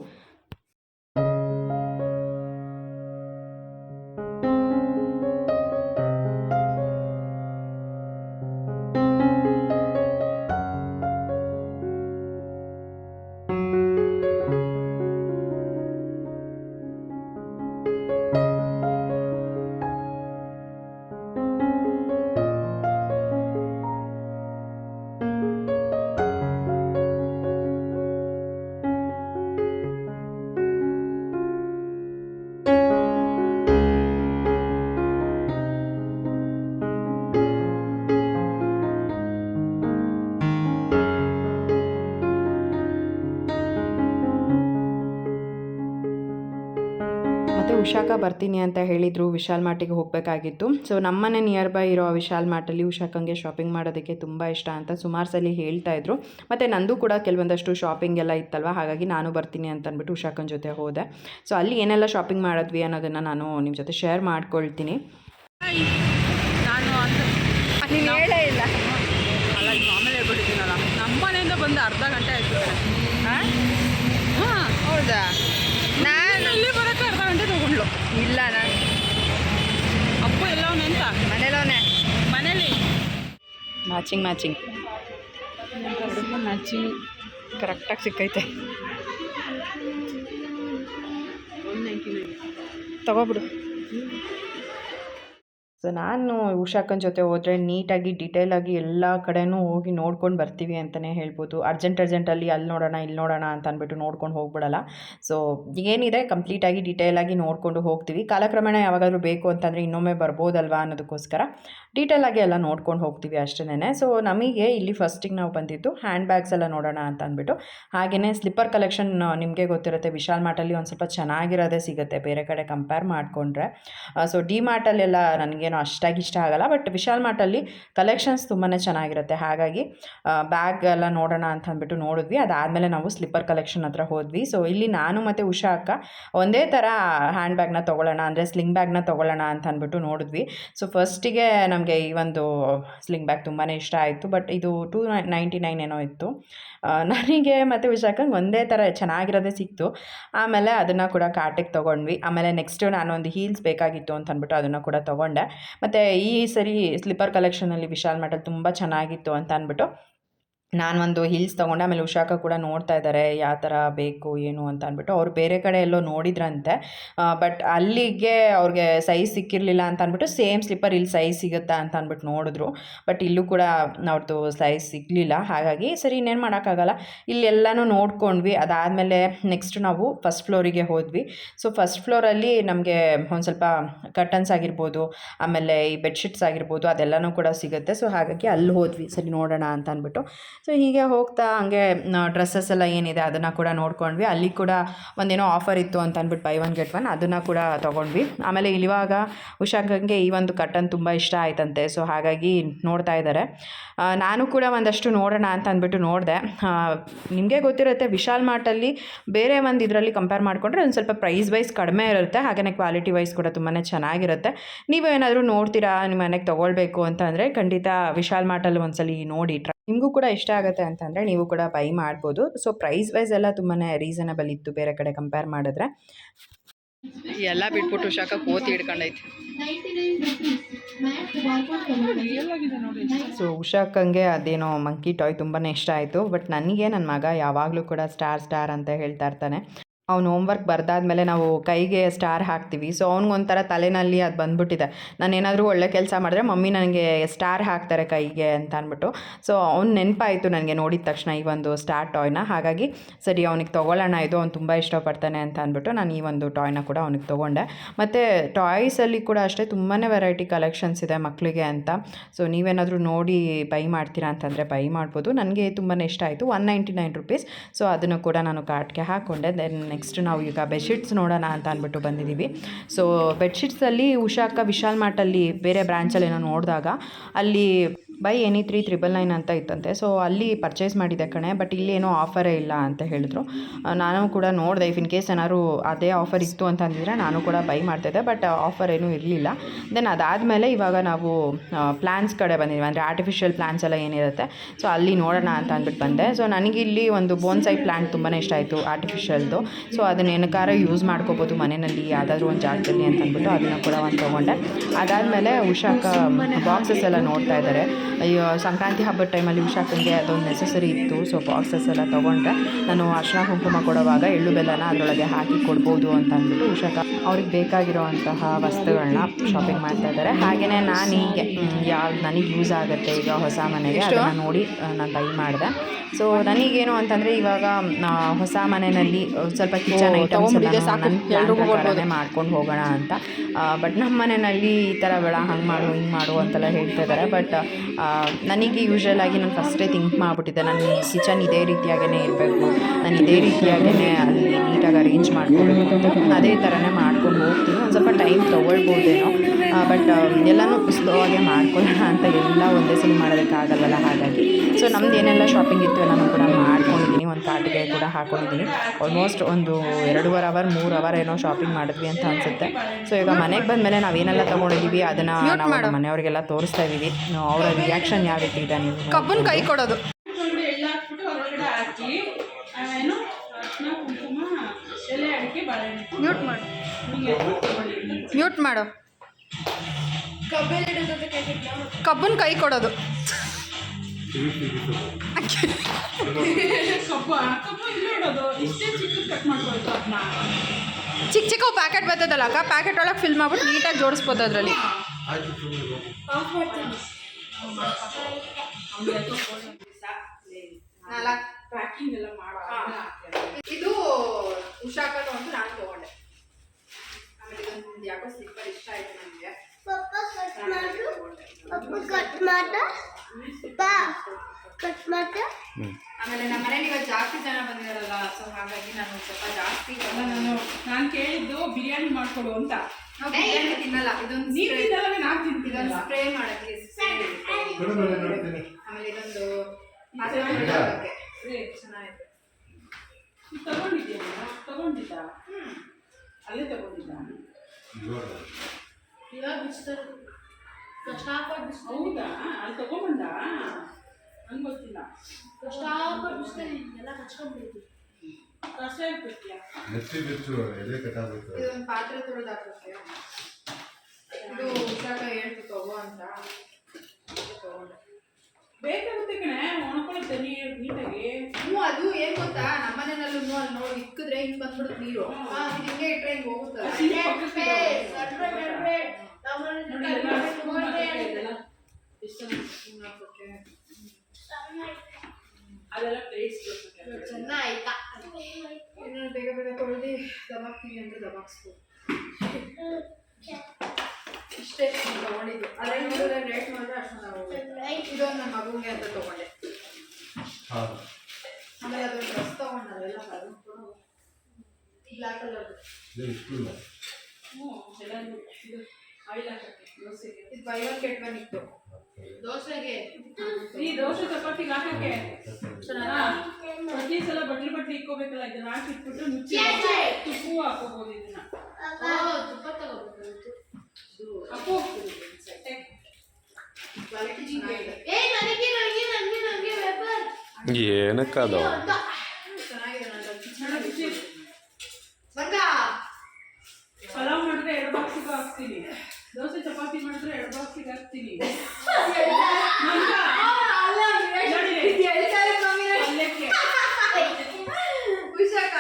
ಉಷಾಕ ಬರ್ತೀನಿ ಅಂತ ಹೇಳಿದರು ವಿಶಾಲ್ ಮಾರ್ಟಿಗೆ ಹೋಗಬೇಕಾಗಿತ್ತು. ಸೊ ನಮ್ಮನೆ ನಿಯರ್ ಬೈ ಇರೋ ಆ ವಿಶಾಲ್ ಮಾರ್ಟಲ್ಲಿ ಉಷಾಕಂಗೆ ಶಾಪಿಂಗ್ ಮಾಡೋದಕ್ಕೆ ತುಂಬ ಇಷ್ಟ ಅಂತ ಸುಮಾರು ಸಲ ಹೇಳ್ತಾ ಇದ್ರು. ಮತ್ತು ನಂದು ಕೂಡ ಕೆಲವೊಂದಷ್ಟು ಶಾಪಿಂಗ್ ಎಲ್ಲ ಇತ್ತಲ್ವ ಹಾಗಾಗಿ ನಾನು ಬರ್ತೀನಿ ಅಂತ ಅಂದ್ಬಿಟ್ಟು ಉಷಾಕನ ಜೊತೆ ಹೋದೆ. ಸೊ ಅಲ್ಲಿ ಏನೆಲ್ಲ ಶಾಪಿಂಗ್ ಮಾಡಿದ್ವಿ ಅನ್ನೋದನ್ನು ನಾನು ನಿಮ್ಮ ಜೊತೆ ಶೇರ್ ಮಾಡ್ಕೊಳ್ತೀನಿ. ನಾನು ಅಂತ ಇಲ್ಲ. ಅಲ್ಲ ಈಗ ಆಮೇಲೆ ಹೇಳ್ಬಿಟ್ಟಿದ್ದೀನಲ್ಲ ನಮ್ಮ ಬಂದು ಅರ್ಧ ಗಂಟೆ ಆಯಿತು. ಹಾಂ ಹಾಂ? ಹೌದಾ ನಾನು ಇಲ್ಲಿ ಬರೋಕ್ಕೆ ಅರ್ಧ ಗಂಟೆ ತಗೊಂಡ್ಲು ಇಲ್ಲ ನಾನು ಆ ಮನೇಲವನೇ ಮನೇಲಿ ಮ್ಯಾಚಿಂಗ್ ಮ್ಯಾಚಿಂಗ್ ಮ್ಯಾಚಿಂಗ್ ಕರೆಕ್ಟಾಗಿ ಸಿಕ್ಕೈತೆ. ತಗೋಬಿಡು. ಸೊ ನಾನು ಉಷಾಕನ್ ಜೊತೆ ಹೋದರೆ ನೀಟಾಗಿ ಡಿಟೇಲಾಗಿ ಎಲ್ಲ ಕಡೆನೂ ಹೋಗಿ ನೋಡ್ಕೊಂಡು ಬರ್ತೀವಿ ಅಂತಲೇ ಹೇಳ್ಬೋದು. ಅರ್ಜೆಂಟ್ ಅರ್ಜೆಂಟಲ್ಲಿ ಅಲ್ಲಿ ನೋಡೋಣ ಇಲ್ಲಿ ನೋಡೋಣ ಅಂತ ಅಂದ್ಬಿಟ್ಟು ನೋಡ್ಕೊಂಡು ಹೋಗ್ಬಿಡಲ್ಲ. ಸೊ ಏನಿದೆ ಕಂಪ್ಲೀಟಾಗಿ ಡಿಟೇಲಾಗಿ ನೋಡಿಕೊಂಡು ಹೋಗ್ತೀವಿ. ಕಾಲಕ್ರಮೇಣ ಯಾವಾಗಾದರೂ ಬೇಕು ಅಂತಂದರೆ ಇನ್ನೊಮ್ಮೆ ಬರ್ಬೋದಲ್ವಾ ಅನ್ನೋದಕ್ಕೋಸ್ಕರ. ಡೀಟೇಲಾಗಿ ಎಲ್ಲ ನೋಡ್ಕೊಂಡು ಹೋಗ್ತೀವಿ ಅಷ್ಟೇನೆ ಸೊ ನಮಗೆ ಇಲ್ಲಿ ಫಸ್ಟಿಗೆ ನಾವು ಬಂದಿದ್ದು ಹ್ಯಾಂಡ್ ಬ್ಯಾಗ್ಸ್ ಎಲ್ಲ ನೋಡೋಣ ಅಂತ ಅಂದ್ಬಿಟ್ಟು. ಹಾಗೆಯೇ ಸ್ಲಿಪ್ಪರ್ ಕಲೆಕ್ಷನ್ ನಿಮಗೆ ಗೊತ್ತಿರುತ್ತೆ ವಿಶಾಲ್ ಮಾರ್ಟಲ್ಲಿ ಒಂದು ಸ್ವಲ್ಪ ಚೆನ್ನಾಗಿರೋದೇ ಸಿಗುತ್ತೆ ಬೇರೆ ಕಡೆ ಕಂಪೇರ್ ಮಾಡಿಕೊಂಡ್ರೆ. ಸೊ ಡಿ ಮಾರ್ಟಲ್ಲೆಲ್ಲ ನನಗೇನು ಅಷ್ಟಾಗಿ ಇಷ್ಟ ಆಗಲ್ಲ. ಬಟ್ ವಿಶಾಲ್ ಮಾರ್ಟಲ್ಲಿ ಕಲೆಕ್ಷನ್ಸ್ ತುಂಬಾ ಚೆನ್ನಾಗಿರುತ್ತೆ. ಹಾಗಾಗಿ ಬ್ಯಾಗ್ ಎಲ್ಲ ನೋಡೋಣ ಅಂತ ಅಂದ್ಬಿಟ್ಟು ನೋಡಿದ್ವಿ. ಅದಾದಮೇಲೆ ನಾವು ಸ್ಲಿಪ್ಪರ್ ಕಲೆಕ್ಷನ್ ಹತ್ರ ಹೋದ್ವಿ. ಸೊ ಇಲ್ಲಿ ನಾನು ಮತ್ತು ಉಷಾ ಅಕ್ಕ ಒಂದೇ ಥರ ಹ್ಯಾಂಡ್ ಬ್ಯಾಗ್ನ ತೊಗೊಳ್ಳೋಣ ಅಂದರೆ ಸ್ಲಿಂಗ್ ಬ್ಯಾಗ್ನ ತೊಗೊಳ್ಳೋಣ ಅಂತ ಅಂದ್ಬಿಟ್ಟು ನೋಡಿದ್ವಿ. ಸೊ ಫಸ್ಟಿಗೆ ನಮಗೆ ಈ ಒಂದು ಸ್ಲಿಂಗ್ ಬ್ಯಾಗ್ ತುಂಬಾ ಇಷ್ಟ ಆಯಿತು ಬಟ್ ಇದು ಟೂ ನೈಂಟಿ ನೈನ್ ಏನೋ ಇತ್ತು. ನನಗೆ ಮತ್ತು ವಿಶಾಖಂಗೆ ಒಂದೇ ಥರ ಚೆನ್ನಾಗಿರೋದೇ ಸಿಕ್ತು. ಆಮೇಲೆ ಅದನ್ನು ಕೂಡ ಕಾಟಿಗೆ ತೊಗೊಂಡ್ವಿ. ಆಮೇಲೆ ನೆಕ್ಸ್ಟು ನಾನೊಂದು ಹೀಲ್ಸ್ ಬೇಕಾಗಿತ್ತು ಅಂತ ಅಂದ್ಬಿಟ್ಟು ಅದನ್ನು ಕೂಡ ತೊಗೊಂಡೆ. ಮತ್ತು ಈ ಸರಿ ಸ್ಲಿಪ್ಪರ್ ಕಲೆಕ್ಷನಲ್ಲಿ ವಿಶಾಲ್ ಮಟಲ್ ತುಂಬ ಚೆನ್ನಾಗಿತ್ತು ಅಂತ ಅಂದ್ಬಿಟ್ಟು ನಾನೊಂದು ಹೀಲ್ಸ್ ತೊಗೊಂಡೆ ಆಮೇಲೆ ಉಷಾಕ ಕೂಡ ನೋಡ್ತಾ ಇದ್ದಾರೆ ಯಾವ ಥರ ಬೇಕು, ಏನು ಅಂತ ಅಂದ್ಬಿಟ್ಟು. ಅವ್ರು ಬೇರೆ ಕಡೆ ಎಲ್ಲೋ ನೋಡಿದ್ರಂತೆ ಬಟ್ ಅಲ್ಲಿಗೆ ಅವ್ರಿಗೆ ಸೈಜ್ ಸಿಕ್ಕಿರಲಿಲ್ಲ ಅಂತ ಅಂದ್ಬಿಟ್ಟು ಸೇಮ್ ಸ್ಲಿಪ್ಪರ್ ಇಲ್ಲಿ ಸೈಜ್ ಸಿಗುತ್ತಾ ಅಂತ ಅಂದ್ಬಿಟ್ಟು ನೋಡಿದ್ರು. ಬಟ್ ಇಲ್ಲೂ ಕೂಡ ಅವ್ರದ್ದು ಸೈಜ್ ಸಿಗಲಿಲ್ಲ. ಹಾಗಾಗಿ ಸರಿ, ಇನ್ನೇನು ಮಾಡೋಕ್ಕಾಗಲ್ಲ. ಇಲ್ಲೆಲ್ಲನೂ ನೋಡ್ಕೊಂಡ್ವಿ. ಅದಾದಮೇಲೆ ನೆಕ್ಸ್ಟ್ ನಾವು ಫಸ್ಟ್ ಫ್ಲೋರಿಗೆ ಹೋದ್ವಿ. ಸೊ ಫಸ್ಟ್ ಫ್ಲೋರಲ್ಲಿ ನಮಗೆ ಒಂದು ಸ್ವಲ್ಪ ಕರ್ಟನ್ಸ್ ಆಗಿರ್ಬೋದು, ಆಮೇಲೆ ಈ ಬೆಡ್ಶೀಟ್ಸ್ ಆಗಿರ್ಬೋದು, ಅದೆಲ್ಲನೂ ಕೂಡ ಸಿಗುತ್ತೆ. ಸೊ ಹಾಗಾಗಿ ಅಲ್ಲಿ ಹೋದ್ವಿ. ಸರಿ, ನೋಡೋಣ ಅಂತ ಅಂದ್ಬಿಟ್ಟು. ಸೊ ಹೀಗೆ ಹೋಗ್ತಾ ಹಂಗೆ ಡ್ರೆಸ್ಸಸ್ ಎಲ್ಲ ಏನಿದೆ ಅದನ್ನು ಕೂಡ ನೋಡ್ಕೊಂಡ್ವಿ. ಅಲ್ಲಿ ಕೂಡ ಒಂದೇನೋ ಆಫರ್ ಇತ್ತು ಅಂತ ಅಂದ್ಬಿಟ್ಟು ಬೈ ಒನ್ ಗೆಟ್ ಒನ್ ಅದನ್ನು ಕೂಡ ತೊಗೊಂಡ್ವಿ. ಆಮೇಲೆ ಇಲ್ಲಿವಾಗ ಹುಷಾಗಂಗೆ ಈ ಒಂದು ಕಟ್ಟನ್ ತುಂಬ ಇಷ್ಟ ಆಯ್ತಂತೆ. ಸೊ ಹಾಗಾಗಿ ನೋಡ್ತಾ ಇದ್ದಾರೆ. ನಾನು ಕೂಡ ಒಂದಷ್ಟು ನೋಡೋಣ ಅಂತ ಅಂದ್ಬಿಟ್ಟು ನೋಡಿದೆ. ನಿಮಗೆ ಗೊತ್ತಿರುತ್ತೆ, ವಿಶಾಲ್ ಮಾರ್ಟಲ್ಲಿ ಬೇರೆ ಒಂದು ಇದರಲ್ಲಿ ಕಂಪೇರ್ ಮಾಡಿಕೊಂಡ್ರೆ ಒಂದು ಸ್ವಲ್ಪ ಪ್ರೈಸ್ ವೈಸ್ ಕಡಿಮೆ ಇರುತ್ತೆ. ಹಾಗೆಯೇ ಕ್ವಾಲಿಟಿ ವೈಸ್ ಕೂಡ ತುಂಬಾ ಚೆನ್ನಾಗಿರುತ್ತೆ. ನೀವು ಏನಾದರೂ ನೋಡ್ತೀರಾ, ನಿಮ್ಮ ಮನೆಗೆ ತೊಗೊಳ್ಬೇಕು ಅಂತ ಅಂದರೆ ಖಂಡಿತ ವಿಶಾಲ್ ಮಾರ್ಟಲ್ಲಿ ಒಂದ್ಸಲಿ ನೋಡಿ ಟ್ರೈ ನಿಮಗೂ ಕೂಡ ಇಷ್ಟ ಆಗುತ್ತೆ ಅಂತಂದರೆ ನೀವು ಕೂಡ ಬೈ ಮಾಡ್ಬೋದು. ಸೊ ಪ್ರೈಸ್ ವೈಸ್ ಎಲ್ಲ ತುಂಬಾ ರೀಸನಬಲ್ ಇತ್ತು ಬೇರೆ ಕಡೆ ಕಂಪೇರ್ ಮಾಡಿದ್ರೆ. ಎಲ್ಲ ಬಿಟ್ಬಿಟ್ಟು ಶಾಖ ಕೋತಿ ಹಿಡ್ಕೊಂಡೈತೆ. ಸೊ ಉಷಾಕಂಗೆ ಅದೇನೋ ಮಂಕಿ ಟಾಯ್ ತುಂಬಾ ಇಷ್ಟ ಆಯಿತು. ಬಟ್ ನನಗೆ ನನ್ನ ಮಗ ಯಾವಾಗಲೂ ಕೂಡ ಸ್ಟಾರ್ ಸ್ಟಾರ್ ಅಂತ ಹೇಳ್ತಾ ಇರ್ತಾನೆ. ಅವ್ನು ಹೋಮ್ವರ್ಕ್ ಬರ್ದಾದ್ಮೇಲೆ ನಾವು ಕೈಗೆ ಸ್ಟಾರ್ ಹಾಕ್ತೀವಿ. ಸೊ ಅವ್ನಿಗೊಂಥರ ತಲೆನಲ್ಲಿ ಅದು ಬಂದ್ಬಿಟ್ಟಿದೆ. ನಾನು ಏನಾದರೂ ಒಳ್ಳೆ ಕೆಲಸ ಮಾಡಿದ್ರೆ ಮಮ್ಮಿ ನನಗೆ ಸ್ಟಾರ್ ಹಾಕ್ತಾರೆ ಕೈಗೆ ಅಂತ ಅಂದ್ಬಿಟ್ಟು. ಸೊ ಅವ್ನು ನೆನಪಾಯಿತು ನನಗೆ ನೋಡಿದ ತಕ್ಷಣ ಈ ಒಂದು ಸ್ಟಾರ್ ಟಾಯ್ನ ಹಾಗಾಗಿ, ಸರಿ, ಅವನಿಗೆ ತೊಗೊಳ್ಳೋಣ, ಇದು ಅವ್ನು ತುಂಬ ಇಷ್ಟಪಡ್ತಾನೆ ಅಂತ ಅಂದ್ಬಿಟ್ಟು ನಾನು ಈ ಒಂದು ಟಾಯ್ನ ಕೂಡ ಅವನಿಗೆ ತೊಗೊಂಡೆ. ಮತ್ತು ಟಾಯ್ಸಲ್ಲಿ ಕೂಡ ಅಷ್ಟೇ ತುಂಬಾ ವೆರೈಟಿ ಕಲೆಕ್ಷನ್ಸ್ ಇದೆ ಮಕ್ಕಳಿಗೆ ಅಂತ. ಸೊ ನೀವೇನಾದರೂ ನೋಡಿ ಬೈ ಮಾಡ್ತೀರಾ ಅಂತಂದರೆ ಬೈ ಮಾಡ್ಬೋದು. ನನಗೆ ತುಂಬಾ ಇಷ್ಟ ಆಯಿತು. One ninety nine rupees so ಅದನ್ನು ಕೂಡ ನಾನು ಕಾರ್ಟ್ಗೆ ಹಾಕ್ಕೊಂಡೆ ದೆನ್ ನೆಕ್ಸ್ಟ್ ನಾವು ಈಗ ಬೆಡ್ಶೀಟ್ಸ್ ನೋಡೋಣ ಅಂತ ಅಂದ್ಬಿಟ್ಟು ಬಂದಿದ್ದೀವಿ. ಸೊ ಬೆಡ್ಶೀಟ್ಸಲ್ಲಿ ಉಷಾಕ ವಿಶಾಲ್ ಮಾರ್ಟಲ್ಲಿ ಬೇರೆ ಬ್ರ್ಯಾಂಚಲ್ಲಿ ಏನೋ ನೋಡಿದಾಗ ಅಲ್ಲಿ buy any three triple nine ಅಂತ ಇತ್ತಂತೆ. ಸೊ ಅಲ್ಲಿ ಪರ್ಚೇಸ್ ಮಾಡಿದೆ ಕಣೆ ಬಟ್ ಇಲ್ಲಿ ಏನೋ ಆಫರೇ ಇಲ್ಲ ಅಂತ ಹೇಳಿದ್ರು. ನಾನು ಕೂಡ ನೋಡಿದೆ ಇಫ್ ಇನ್ ಕೇಸ್ ಏನಾದ್ರು ಅದೇ ಆಫರ್ ಇತ್ತು ಅಂತ ಅಂದಿದ್ರೆ ನಾನು ಕೂಡ ಬೈ ಮಾಡ್ತಿದ್ದೆ ಬಟ್ ಆಫರ್ ಏನೂ ಇರಲಿಲ್ಲ. ದೆನ್ ಅದಾದಮೇಲೆ ಇವಾಗ ನಾವು ಪ್ಲ್ಯಾನ್ಸ್ ಕಡೆ ಬಂದಿದ್ವಿ ಅಂದರೆ ಆರ್ಟಿಫಿಷಿಯಲ್ ಪ್ಲ್ಯಾನ್ಸ್ ಎಲ್ಲ ಏನಿರುತ್ತೆ ಸೊ ಅಲ್ಲಿ ನೋಡೋಣ ಅಂತ ಅಂದ್ಬಿಟ್ಟು ಬಂದೆ. ಸೊ ನನಗಿಲ್ಲಿ ಒಂದು ಬೋನ್ಸೈ ಪ್ಲ್ಯಾಂಟ್ ತುಂಬಾ ಇಷ್ಟ ಆಯಿತು ಆರ್ಟಿಫಿಷಿಯಲ್ದು ಸೊ ಅದನ್ನ ಏನಕ್ಕಾರ ಯೂಸ್ ಮಾಡ್ಕೋಬೋದು ಮನೆಯಲ್ಲಿ, ಯಾವುದಾದ್ರು ಒಂದು ಜಾಗದಲ್ಲಿ ಅಂತ ಅಂದ್ಬಿಟ್ಟು ಅದನ್ನು ಕೂಡ ಒಂದು ತೊಗೊಂಡೆ. ಅದಾದಮೇಲೆ ಉಷಾಕ ಬಾಕ್ಸಸ್ ಎಲ್ಲ ನೋಡ್ತಾ ಇದ್ದಾರೆ. ಅಯ್ಯೋ ಸಂಕ್ರಾಂತಿ ಹಬ್ಬದ ಟೈಮಲ್ಲಿ ಉಷಾಕಂಗೆ ಅದೊಂದು ನೆಸಸರಿ ಇತ್ತು. ಸೊ ಬಾಕ್ಸಸ್ ಎಲ್ಲ ತೊಗೊಂಡ್ರೆ ನಾನು ಅರ್ಶಿನ ಕುಂಕುಮ ಕೊಡುವಾಗ ಎಳ್ಳು ಬೆಲ್ಲನ ಅದರೊಳಗೆ ಹಾಕಿ ಕೊಡ್ಬೋದು ಅಂತ ಅಂದ್ಬಿಟ್ಟು ಉಷಾಕ ಅವ್ರಿಗೆ ಬೇಕಾಗಿರುವಂತಹ ವಸ್ತುಗಳನ್ನ ಶಾಪಿಂಗ್ ಮಾಡ್ತಾ ಇದ್ದಾರೆ. ಹಾಗೆಯೇ ನಾನು ಹೀಗೆ ಯಾವ್ದು ನನಗೆ ಯೂಸ್ ಆಗುತ್ತೆ ಈಗ ಹೊಸ ಮನೆಗೆ ಅದನ್ನು ನೋಡಿ ನಾನು ಬೈ ಮಾಡಿದೆ. ಸೊ ನನಗೇನು ಅಂತಂದರೆ ಇವಾಗ ಹೊಸ ಮನೆಯಲ್ಲಿ ಸ್ವಲ್ಪ ಕಿಚನ್ ಐಟಮ್ಸ್ ಎಲ್ಲ ಮಾಡ್ಕೊಂಡು ಹೋಗೋಣ ಅಂತ. ಬಟ್ ನಮ್ಮ ಮನೆಯಲ್ಲಿ ಈ ಥರ ಬೇಡ ಹಂಗೆ ಮಾಡು ಹಿಂಗೆ ಮಾಡು ಅಂತೆಲ್ಲ ಹೇಳ್ತಾ ಇದ್ದಾರೆ. ಬಟ್ ನನಗೆ ಯೂಶ್ವಲ್ ಆಗಿ ನಾನು ಫಸ್ಟೇ ಥಿಂಕ್ ಮಾಡಿಬಿಟ್ಟಿದ್ದೆ. ನನ್ನ ಕಿಚನ್ ಇದೇ ರೀತಿಯಾಗೇ ಇರಬೇಕು. ನಾನು ಇದೇ ರೀತಿಯಾಗೇ ಅಲ್ಲಿ ನೀಟಾಗಿ ಅರೇಂಜ್ ಮಾಡ್ಕೋಬೇಕು ಅದೇ ಥರನೇ ಮಾಡ್ಕೊಂಡು ಹೋಗ್ತೀನಿ. ಒಂದು ಸ್ವಲ್ಪ ಟೈಮ್ ತೊಗೊಳ್ಬೋದೇನೋ. ಬಟ್ ಎಲ್ಲನೂ ಸ್ಲೋ ಆಗೇ ಮಾಡ್ಕೊಳ್ಳೋಣ ಅಂತ ಎಲ್ಲ ಒಂದೇ ಸಲ ಮಾಡೋದಕ್ಕಾಗಲ್ವಲ್ಲ ಹಾಗಾಗಿ. ಸೊ ನಮ್ದು ಏನೆಲ್ಲ ಶಾಪಿಂಗ್ ಇತ್ತು ಎಲ್ಲನೂ ಕೂಡ ಮಾಡ್ಕೊಂಡಿದ್ದೀನಿ ಒಂದು ಕಾರ್ಟಿಗೆ ಕೂಡ ಹಾಕೊಂಡಿದ್ದೀನಿ ಆಲ್ಮೋಸ್ಟ್ ಒಂದು ಎರಡೂವರೆ ಅವರ್ ಮೂರು ಅವರ್ ಏನೋ ಶಾಪಿಂಗ್ ಮಾಡಿದ್ವಿ ಅಂತ ಅನಿಸುತ್ತೆ. ಸೊ ಈಗ ಮನೆಗೆ ಬಂದಮೇಲೆ ನಾವೇನೆಲ್ಲ ತೊಗೊಂಡಿದ್ದೀವಿ ಅದನ್ನು ನಾವು ನಮ್ಮ ಮನೆಯವರಿಗೆಲ್ಲ ತೋರಿಸ್ತಾ ಇದ್ದೀವಿ ಅವರ ರಿಯಾಕ್ಷನ್ ಯಾವ ರೀತಿ ಇದೆ ನೀವು ಕಬ್ಬನ್ ಕೈ ಕೊಡೋದು. ಒಳಗಡೆ ಎಲ್ಲ ಹಾಕ್ಬಿಟ್ಟು ಹೊರಗಡೆ ಹಾಕಿ ಏನು ಅರ್ಶಿನ ಕುಂಕುಮ ಎಲೆ ಅಡಿಕೆ ಬಾಳೆಹಣ್ಣು ಮ್ಯೂಟ್ ಮಾಡು. ಮ್ಯೂಟ್ ಮಾಡು. ಕಬ್ಬನ್ ಕೈ ಕೊಡೋದು. ಚಿಕ್ಕ ಚಿಕ್ಕ ಪ್ಯಾಕೆಟ್ ಬರ್ತದಲ್ಲ ಅಕ್ಕ? ಪ್ಯಾಕೆಟ್ ಒಳಗೆ ಫಿಲ್ ಮಾಡ್ಬಿಟ್ಟು ನೀಟಾಗಿ ಜೋಡಿಸ್ಬೋದು ಅದರಲ್ಲಿ. ಇದು ಉಷಾಕ ಅಂತ ನಾನು ತಗೊಂಡೆ. ಇದೊಂದು ಯಾಕೋ ಸ್ಲಿಪ್ಪರ್ ಇಷ್ಟ ಆಯ್ತು ನನಗೆ. ಆಮೇಲೆ ನಮ್ಮ ಮನೇಲಿ ಇವತ್ತು ಜಾಸ್ತಿ ಜನ ಬಂದಿದಾರಲ್ಲ ಸೊ ಹಾಗಾಗಿ ನಾನು ಸ್ವಲ್ಪ ಜಾಸ್ತಿ ನಾನು ನಾನು ಕೇಳಿದ್ದು ಬಿರಿಯಾನಿ ಮಾಡ್ಕೊಡು ಅಂತ. ಬಿರಿಯಾನಿ ತಿನ್ನಲ್ಲ ಇದೊಂದು ನೀರು ತಿನ್ನಲ್ಲ ನಾನು ತಿಂತಿದ್ದಲ್ಲ ಸ್ಪ್ರೇ ಮಾಡೋಕ್ಕೆ ಆಮೇಲೆ ಇದೊಂದು ಚೆನ್ನಾಗಿದೆ. ಇದು ತಗೊಂಡಿದ್ಯಾ ತಗೊಂಡಿದ್ದ? ಅಲ್ಲೇ ತಗೊಂಡಿದ್ದ? ಇವಾಗ ಬಿಸ್ತಾರೆ ಕಷ್ಟಪಟ್ಟು ಹೌದಾ? ಅಲ್ಲಿ ತಗೊಂಬಂದ ನಂಗೆ ಗೊತ್ತಿಲ್ಲ. ಕಷ್ಟಪಟ್ಟು ಬಿಸ್ತಾರೆ ಎಲ್ಲ ಕಚ್ಕೊಂಡ್ಬಿಡ್ತೀವಿ ಕಷ್ಟ ಬಿಚ್ಚು ಕಟ್ಟಾಗುತ್ತೆ ಇದೊಂದು ಪಾತ್ರೆ ತೊಳೆದು ಇದು ಹುಷಾರ ಹೇಳ್ತು ತಗೋ ಅಂತ. ತಗೊಂಡೆ. ಬೇಕಾಗುತ್ತೆ ಕಣೆ ಒಣಕೊಳ್ಳುತ್ತೆ ನೀರು ನೀಟಾಗಿ. ಹ್ಞೂ ಅದು ಏನು ಗೊತ್ತಾ? ನಮ್ಮನೆಯಲ್ಲೂ ಅಲ್ಲಿ ನೋಡಿ ಇಕ್ಕಿದ್ರೆ ಹಿಂಗ್ ಬಂದ್ಬಿಡುತ್ತೆ ನೀರು. ಹಾ, ಇದು ಹಿಂಗೆ ಇಟ್ರೆ ಹಿಂಗ್ ನೋಡಿ ಎಲ್ಲ ಹಾಕಕ್ಕೆ. ಇದೆಲ್ಲ ಎಷ್ಟು ಚೆನ್ನಾಗಿ ಅದೆಲ್ಲ ಟೇಸ್ಟ್ ಚೆನ್ನ ಇನ್ನು ಬೇಗ ಬೇಗ ತೊಳೆದು ದಬಾಕ್ತೀವಿ ಅಂದ್ರೆ ದಬಾಕ್ಸ್ಬೋದು ಇಷ್ಟೇ ತಗೊಂಡಿದ್ದು. ಅದೇ ನೋಡಿದ್ರೆ ರೇಟ್ ನೋಡಿದ್ರೆ ಅಷ್ಟು ನಾವು ಇದೊಂದು ನನ್ನ ಮಗುಗೆ ಅಂತ ತಗೊಂಡೆ. ಆಮೇಲೆ ಅದೊಂದು ಡ್ರೆಸ್ ತಗೊಂಡಲ್ಲ ಬ್ಲ್ಯಾಕ್ ಕಲರ್ ಇದು ಇಷ್ಟು ಇಲ್ಲ. ಹ್ಞೂ ಎಲ್ಲ ಇದು ಆಯಿಲ್ ಹಾಕಕ್ಕೆ ದೋಸೆಗೆ. ಇದು ಬೈ ಒನ್ ಇತ್ತು. ದೋಸೆಗೆ. ಈ ದೋಸೆ ಚಪಾತಿಗೆ ಹಾಕಕ್ಕೆ. ಪ್ರತಿ ಸಲ ಬಟ್ಲಿ ಬಟ್ಲಿ ಇಕ್ಕೋಬೇಕಲ್ಲ ಇದನ್ನ ಹಾಕಿಟ್ಬಿಟ್ಟು ಮುಚ್ಚಿ ತುಪ್ಪು ಹಾಕೋಬಹುದು ಇದನ್ನ. ತುಪ್ಪ ತಗೋಬೇಕು ಹಾಕೋ ಹೋಗ್ತದೆ ಸೆಟ್ಟೆ. ಕ್ವಾಲಿಟಿ ಚೆನ್ನಾಗಿದೆ ಏ ನನಗೆ ನನಗೆ ನನಗೆ ನನಗೆ ವೆಪರ್ ಏನಕ್ಕದು? ಪಲಾವ್ ಮಾಡಿದ್ರೆ ಎರಡು ಬಾಕ್ಸಿಗೂ ಹಾಕ್ತೀನಿ. ದೋಸೆ ಚಪಾತಿ ಮಾಡಿದ್ರೆ ಎರಡು ಬಾಕ್ಸಿಗೆ ಹಾಕ್ತೀನಿ ನಂಗ ನೋಡಿ, ಪಲ್ಯಕ್ಕೆ. ಉಷಾಕ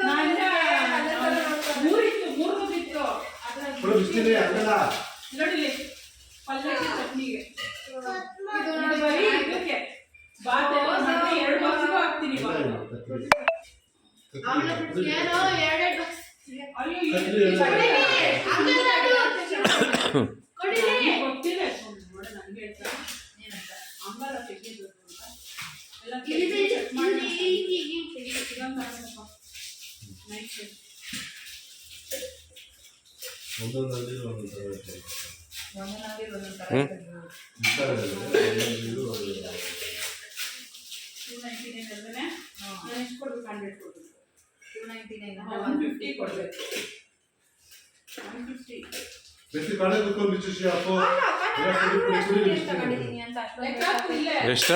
ನಂಗ ಮೂರಿತ್ತು ಮೂರು ಬಿತ್ತು ಅದ್ರ ಫುಲ್ ಬಿಸ್ತಿದೆ ಹಂಗಲ್ಲ ನೋಡಿ ಪಲ್ಯಕ್ಕೆ ಚಟ್ನಿಗೆ ಇದು ಇದು ನೋಡಿ ಬರೀ ಇದಕ್ಕೆ ಬಾತ್ ಎಲ್ಲ ಮಾಡಿದ್ರೆ ಎರಡು ಬಾಕ್ಸಿಗೂ ಹಾಕ್ತೀನಿ ಇವಾಗ. ಏನೋ ಎರಡೆರಡು ಅಯ್ಯೋ ಕತ್ರಿ ಎಲ್ಲ ಕೊಡಿರಿ ನನಗೆ ಗೊತ್ತಿಲ್ಲ ಅಂಗಾರ ತೆಗಿಬೇಕು ಅಂತ. ಎಲ್ಲ check ಮಾಡಿ ನೈಟ್ shift. ಒಂದೊಂದಲ್ಲಿ ಒಂದೊಂದು ಥರ ಇರ್ತದೆ. ಒಂದೊಂದಾಗಿ ಒಂದೊಂದ್ ಥರ ಹ್ಮ್. ಇರ್ತದೆ. ಈ ಥರ ಇದೆ. ಒಂದೊಂದು ಒಂದು ಇದು. 299 ಅಲ್ವೇನೆ? ನಾನು ಎಷ್ಟು ಕೊಡ್ಬೇಕು? 100 ಕೊಡ್ಬೇಕು. 299 ಹಾ, 150 ಕೊಡ್ಬೇಕು. 150. ಬೆತ್ತಿ ಕಡೆ ಕೂತ್ಕೊಂಡು ಬಿಚ್ಚು. ಹಾಕು. ಎಷ್ಟ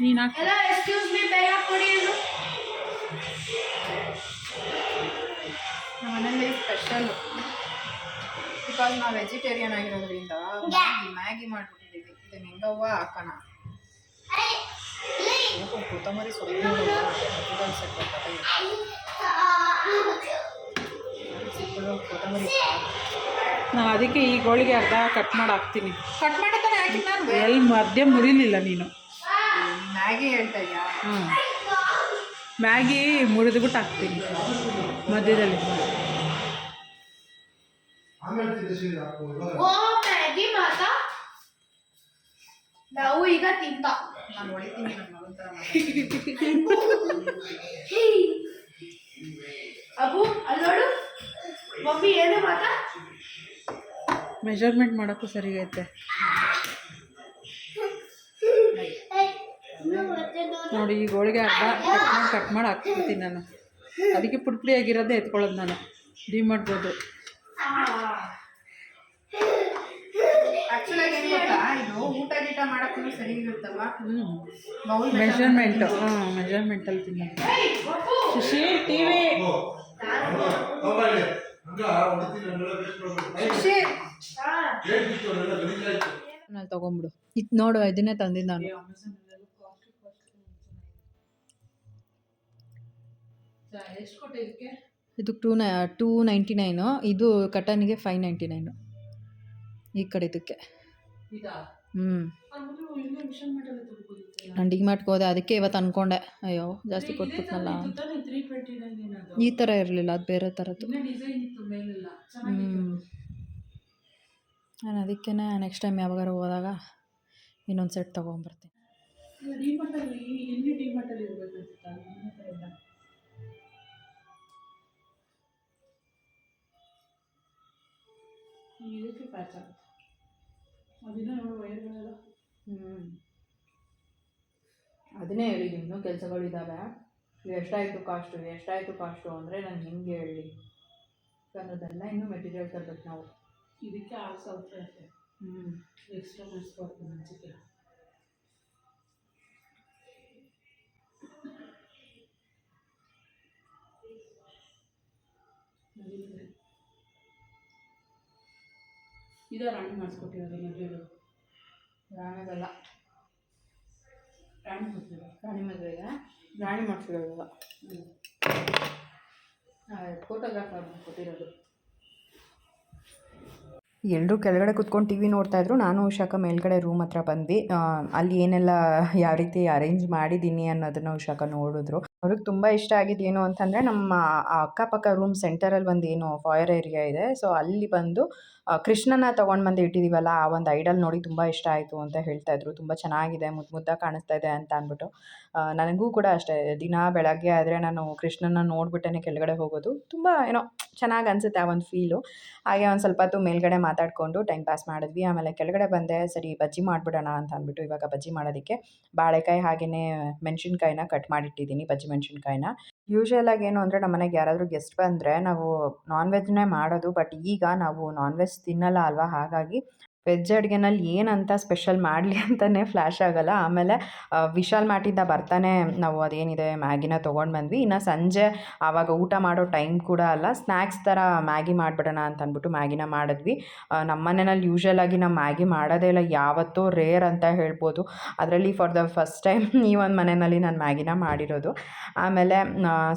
ನೀನ್ ಹಾಕು. ಎಲ್ಲ ಎಕ್ಸ್ಕ್ಯೂಸ್ ಮೀ ಬೇಗ ಕೊಡಿ ಅದು ನಮ್ಮ ಮನೆಯಲ್ಲಿ ಸ್ಪೆಷಲ್ ಬಿಕಾಸ್ ನಾವು ವೆಜಿಟೇರಿಯನ್ ಆಗಿರೋದ್ರಿಂದ ಮ್ಯಾಗಿ ಮಾಡ್ಬಿಟ್ಟಿದ್ದೀವಿ ಇದನ್ನ ಹೆಂಗವ್ವ ಹಾಕೋಣ ಕೊತ್ತಂಬರಿ ಸೊಪ್ಪು ಸ್ವಲ್ಪ ನಾನು ಅದಕ್ಕೆ ಈ ಗೋಳಿಗೆ ಅರ್ಧ ಕಟ್ ಮಾಡಿ ಹಾಕ್ತೀನಿ. ಕಟ್ ಹಾಕಿ ನಾನು? ಎಲ್ಲಿ ಮಧ್ಯ ಮುರಿಲಿಲ್ಲ ನೀನು. ಮ್ಯಾಗಿ ಹೇಳ್ತಾ ಇದೆಯಾ ಹ್ಞೂ ಮ್ಯಾಗಿ ಮುರಿದ್ಬಿಟ್ಟು ಹಾಕ್ತೀನಿ ಮಧ್ಯದಲ್ಲಿ. ಆಮೇಲೆ ತಿನ್ನಿಸಿ ಹಾಕು ಓ ಮ್ಯಾಗಿ ಮಾತಾ? ನಾವು ಈಗ ತಿಂತ. ನಾನು ಹೊಡಿತೀನಿ ನನ್ನ ಮಗನ ಥರ ಮಾತಾಡ್ತೀನಿ. ಅಬು ಅಲ್ಲಿ ನೋಡು. ಮಮ್ಮಿ ಏನು ಮಾತಾ? ಮೆಜರ್ಮೆಂಟ್ ಮಾಡೋಕ್ಕೂ ಸರಿಗೈತೆ ನೋಡಿ ಈ ಗೋಳಿಗೆ ಅರ್ಧ ಕಟ್ ಮಾಡಿ ಕಟ್ ಮಾಡಿ ಹಾಕ್ಬಿಡ್ತೀನಿ ನಾನು. ಅದಕ್ಕೆ ಪುಡಿ ಪುಡಿ ಆಗಿರೋದೇ ಎತ್ಕೊಳ್ಳೋದು ನಾನು. ಡಿ ಮಾಡ್ಬೋದು. ಆಕ್ಚುಲಿ ಏನು ಇದು ಊಟ ಗೀಟ ಮಾಡಕ್ಕೂ ಸರಿ ಇರುತ್ತಲ್ವಾ? ಬೌಲ್ ಮೆಜರ್ಮೆಂಟ್ ಹಾಂ ಮೆಜರ್ಮೆಂಟಲ್ಲಿ ತಿನ್ನೋದು. Shashi T V. ಹೋಗ್ಬಾರ್ದು. ತಗೊಂಬಿಡು. ಇದು ನೋಡು ಇದನ್ನೇ ತಂದಿದ್ದು ನಾನು. ಇದು ಟೂ ನೈ ಟೂ ನೈಂಟಿ ನೈನು ಇದು ಕಟನ್ಗೆ ಫೈವ್ ನೈಂಟಿ ನೈನು. ಈ ಕಡೆ ಇದಕ್ಕೆ. ಇದಾ? ಹ್ಞೂ ಡಿಮಾರ್ಟ್ಗೆ ಹೋದೆ ಅದಕ್ಕೆ ಇವತ್ತು ಅಂದ್ಕೊಂಡೆ ಅಯ್ಯೋ ಜಾಸ್ತಿ ಕೊಟ್ಬಿಟ್ನಲ್ಲ. ಈ ಥರ ಇರಲಿಲ್ಲ ಅದು ಬೇರೆ ಥರದ್ದು ಹ್ಞೂ ನಾನು ಅದಕ್ಕೇ ನೆಕ್ಸ್ಟ್ ಟೈಮ್ ಯಾವಾಗಾರು ಹೋದಾಗ ಇನ್ನೊಂದು ಸೆಟ್ ತೊಗೊಂಬರ್ತೀನಿ. ಡಿಮಾರ್ಟಲ್ಲಿ ಎಲ್ಲಿ ಅದನ್ನ ನೋಡು ವೈರ್ಗಳೆಲ್ಲ. ಹ್ಞೂ ಅದನ್ನೇ ಹೇಳಿದ್ದೀನಿ ಇನ್ನೂ ಕೆಲಸಗಳಿದ್ದಾವೆ ಎಷ್ಟಾಯಿತು ಕಾಸ್ಟು ಎಷ್ಟಾಯಿತು ಕಾಸ್ಟು ಅಂದರೆ ನಾನು ಹೆಂಗೆ ಹೇಳಿ. ಅನ್ನೋದೆಲ್ಲ ಇನ್ನೂ ಮೆಟೀರಿಯಲ್ ತರಬೇಕು ನಾವು. ಇದಕ್ಕೆ ಆರು ಸಾವಿರ ರೂಪಾಯಿ ಹ್ಞೂ ಎಕ್ಸ್ಟ್ರಾ ಮಾಡಿಸ್ಕೊಡ್ತೀನಿ ಅನ್ಸುತ್ತೆ ಇದು ರಾಣಿ ಮಾಡಿಸ್ಕೊಟ್ಟಿರೋದು ಮದುವೆಗಳು ರಾಣಿಗಲ್ಲ. ರಾಣಿ ಮದುವೆ ರಾಣಿ ಮದುವೆಗೆ ರಾಣಿ ಮಾಡಿಸಿರೋದಲ್ಲ ಫೋಟೋಗ್ರಾಫರ್ ಕೊಟ್ಟಿರೋದು. ಎಲ್ಲರೂ ಕೆಳಗಡೆ ಕುತ್ಕೊಂಡು ಟಿ ವಿ ನೋಡ್ತಾಯಿದ್ರು ನಾನು ಉಷಾಕ ಮೇಲ್ಗಡೆ ರೂಮ್ ಹತ್ರ ಬಂದ್ವಿ. ಅಲ್ಲಿ ಏನೆಲ್ಲ ಯಾವ ರೀತಿ ಅರೇಂಜ್ ಮಾಡಿದ್ದೀನಿ ಅನ್ನೋದನ್ನು ಉಷಾಕ ನೋಡಿದ್ರು. ಅವ್ರಿಗೆ ತುಂಬ ಇಷ್ಟ ಆಗಿದ್ದು ಏನು ಅಂತಂದರೆ ನಮ್ಮ ಅಕ್ಕಪಕ್ಕ ರೂಮ್ ಸೆಂಟರಲ್ಲಿ ಒಂದು ಏನು ಫಾಯರ್ ಏರಿಯಾ ಇದೆ. ಸೊ ಅಲ್ಲಿ ಬಂದು ಕೃಷ್ಣನ ತೊಗೊಂಡು ಬಂದು ಇಟ್ಟಿದ್ದೀವಲ್ಲ ಆ ಒಂದು ಐಡಲ್ ನೋಡಿ ತುಂಬ ಇಷ್ಟ ಆಯಿತು ಅಂತ ಹೇಳ್ತಾ ಇದ್ರು. ತುಂಬ ಚೆನ್ನಾಗಿದೆ ಮುದ್ದು ಮುದ್ದಾಗಿ ಕಾಣಿಸ್ತಾ ಇದೆ ಅಂತ ಅಂದ್ಬಿಟ್ಟು. ನನಗೂ ಕೂಡ ಅಷ್ಟೇ, ದಿನ ಬೆಳಗ್ಗೆ ಆದರೆ ನಾನು ಕೃಷ್ಣನ ನೋಡ್ಬಿಟ್ಟೇ ಕೆಳಗಡೆ ಹೋಗೋದು. ತುಂಬ ಏನೋ ಚೆನ್ನಾಗಿ ಅನಿಸುತ್ತೆ ಆ ಒಂದು ಫೀಲು ಹಾಗೆ ಒಂದು ಸ್ವಲ್ಪ ಹೊತ್ತು ಮೇಲ್ಗಡೆ ಮಾತಾಡಿಕೊಂಡು ಟೈಮ್ ಪಾಸ್ ಮಾಡಿದ್ವಿ. ಆಮೇಲೆ ಕೆಳಗಡೆ ಬಂದೆ, ಸರಿ ಬಜ್ಜಿ ಮಾಡಿಬಿಡೋಣ ಅಂತ ಅಂದ್ಬಿಟ್ಟು ಇವಾಗ ಬಜ್ಜಿ ಮಾಡೋದಕ್ಕೆ. ಬಾಳೆಕಾಯಿ ಹಾಗೆಯೇ ಮೆಣಸಿನ್ಕಾಯಿನ ಕಟ್ ಮಾಡಿಟ್ಟಿದ್ದೀನಿ ಬಜ್ಜಿ ಮೆಣಸಿನ್ಕಾಯಿನ. ಯೂಶ್ವಲ್ ಆಗಿ ಏನು ಅಂದರೆ ನಮ್ಮ ಮನೆಗೆ ಯಾರಾದರೂ ಗೆಸ್ಟ್ ಬಂದರೆ ನಾವು ನಾನ್ ವೆಜ್ನೇ ಮಾಡೋದು ಬಟ್ ಈಗ ನಾವು ನಾನ್ ವೆಜ್ ತಿನ್ನಲ್ಲ ಅಲ್ವಾ? ಹಾಗಾಗಿ ವೆಜ್ ಅಡುಗೆನಲ್ಲಿ ಏನಂತ ಸ್ಪೆಷಲ್ ಮಾಡಲಿ ಅಂತಲೇ ಫ್ಲ್ಯಾಶ್ ಆಗೋಲ್ಲ. ಆಮೇಲೆ ವಿಶಾಲ್ ಮಾಟಿಂದ ಬರ್ತಾನೆ ನಾವು ಅದೇನಿದೆ ಮ್ಯಾಗಿನ ತೊಗೊಂಡು ಬಂದ್ವಿ. ಇನ್ನು ಸಂಜೆ ಆವಾಗ ಊಟ ಮಾಡೋ ಟೈಮ್ ಕೂಡ ಅಲ್ಲ. ಸ್ನ್ಯಾಕ್ಸ್ ಥರ ಮ್ಯಾಗಿ ಮಾಡಿಬಿಡೋಣ ಅಂತ ಅಂದ್ಬಿಟ್ಟು ಮ್ಯಾಗಿನ ಮಾಡಿದ್ವಿ. ನಮ್ಮ ಮನೆಯಲ್ಲಿ ಯೂಶ್ವಲ್ ಆಗಿ ನಾವು ಮ್ಯಾಗಿ ಮಾಡೋದೇ ಇಲ್ಲ. ಯಾವತ್ತೋ ರೇರ್ ಅಂತ ಹೇಳ್ಬೋದು. ಅದರಲ್ಲಿ ಫಾರ್ ದ ಫಸ್ಟ್ ಟೈಮ್ ಈ ಒಂದು ಮನೆಯಲ್ಲಿ ನಾನು ಮ್ಯಾಗಿನ ಮಾಡಿರೋದು. ಆಮೇಲೆ